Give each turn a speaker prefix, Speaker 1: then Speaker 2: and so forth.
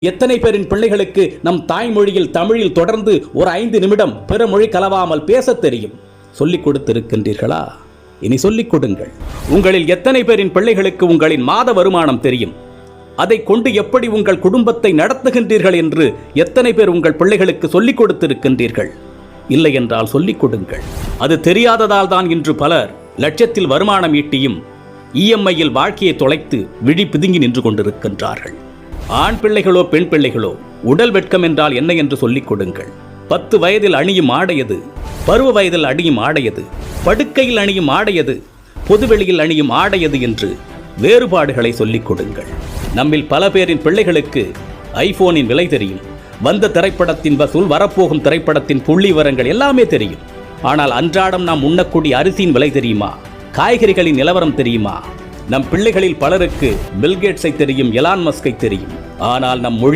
Speaker 1: எத்தனை பேரின் பிள்ளைகளுக்கு நம் தாய்மொழியில் தமிழில் தொடர்ந்து ஒரு ஐந்து நிமிடம் பிற மொழி கலவாமல் பேசத் தெரியும்? சொல்லிக் கொடுத்திருக்கின்றீர்களா? இனி சொல்லிக் கொடுங்கள். உங்களில் எத்தனை பேரின் பிள்ளைகளுக்கு உங்களின் மாத வருமானம் தெரியும்? அதை கொண்டு எப்படி உங்கள் குடும்பத்தை நடத்துகின்றீர்கள் என்று எத்தனை பேர் உங்கள் பிள்ளைகளுக்கு சொல்லிக் கொடுத்திருக்கின்றீர்கள்? இல்லை என்றால் சொல்லிக் கொடுங்கள். அது தெரியாததால் தான் இன்று பலர் லட்சத்தில் வருமானம் ஈட்டியும் இஎம்ஐயில் வாழ்க்கையை தொலைத்து விழி பிதுங்கி நின்று கொண்டிருக்கின்றார்கள். ஆண் பிள்ளைகளோ பெண் பிள்ளைகளோ உடல் வெட்கம் என்றால் என்ன என்று சொல்லிக் கொடுங்கள். பத்து வயதில் அணியும் ஆடையது பருவ வயதில் அணியும் ஆடையது படுக்கையில் அணியும் ஆடையது பொதுவெளியில் அணியும் ஆடையது என்று வேறுபாடுகளை சொல்லிக் கொடுங்கள். நம்மில் பல பேரின் பிள்ளைகளுக்கு ஐபோனின் விலை தெரியும். வந்த திரைப்படத்தின் வசூல் வரப்போகும் திரைப்படத்தின் புள்ளி விவரங்கள் எல்லாமே தெரியும். ஆனால் அன்றாடம் நாம் உண்ணக்கூடிய அரிசியின் விலை தெரியுமா? காய்கறிகளின் நிலவரம் தெரியுமா? நம் பிள்ளைகளில் பலருக்கு பில்கேட்ஸை தெரியும் எலான் மஸ்கை தெரியும். ஆனால் நம் மொழி